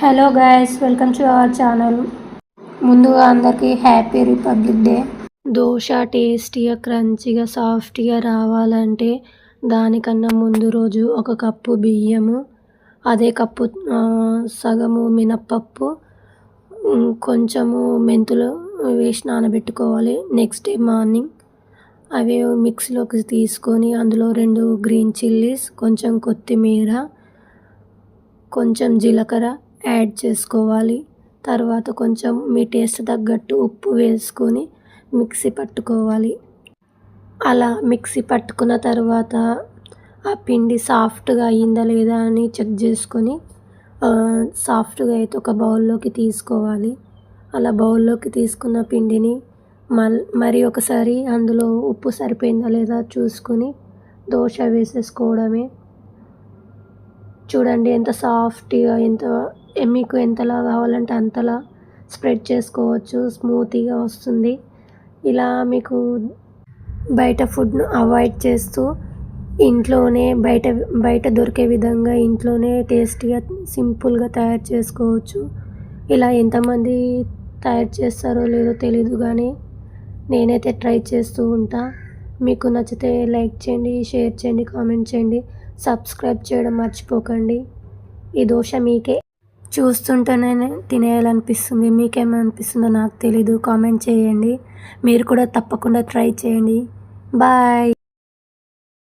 Hello guys welcome to our channel ముందుగా అందరికీ happy republic day dosa టేస్టీగా క్రంచీగా సాఫ్ట్గా రావాలంటే దానికన్నా ముందు రోజు ఒక కప్పు బియ్యము అదే కప్పు సగము మినప్పప్పు కొంచెము మెంతులు వేసి నానబెట్టుకోవాలి. నెక్స్ట్ డే మార్నింగ్ అవి మిక్సీలోకి తీసుకొని అందులో రెండు గ్రీన్ చిల్లీస్ కొంచెం కొత్తిమీర కొంచెం జీలకర్ర యాడ్ చేసుకోవాలి. తర్వాత కొంచెం మీ టేస్ట్ తగ్గట్టు ఉప్పు వేసుకొని మిక్సీ పట్టుకోవాలి. అలా మిక్సీ పట్టుకున్న తర్వాత ఆ పిండి సాఫ్ట్గా అయ్యిందా లేదా అని చెక్ చేసుకొని సాఫ్ట్గా అయితే ఒక బౌల్లోకి తీసుకోవాలి. అలా బౌల్లోకి తీసుకున్న పిండిని మల్ మరి ఒకసారి అందులో ఉప్పు సరిపోయిందా లేదా చూసుకొని దోశ వేసేసుకోవడమే. చూడండి ఎంత సాఫ్ట్గా ఎంత మీకు ఎంతలా కావాలంటే అంతలా స్ప్రెడ్ చేసుకోవచ్చు స్మూతీగా వస్తుంది. ఇలా మీకు బయట ఫుడ్ను అవాయిడ్ చేస్తూ ఇంట్లోనే బయట బయట దొరికే విధంగా ఇంట్లోనే టేస్టీగా సింపుల్గా తయారు చేసుకోవచ్చు. ఇలా ఎంతమంది తయారు చేస్తారో లేదో తెలీదు కానీ నేనైతే ట్రై చేస్తూ ఉంటా. మీకు నచ్చితే లైక్ చేయండి షేర్ చేయండి కామెంట్ చేయండి. సబ్స్క్రైబ్ చేయడం మర్చిపోకండి. ఈ దోశ మీకే. చూస్తుంటేనే తినేయాలనిపిస్తుంది. మీకేమనిపిస్తుందో నాకు తెలీదు. కామెంట్ చేయండి. మీరు కూడా తప్పకుండా ట్రై చేయండి. బాయ్.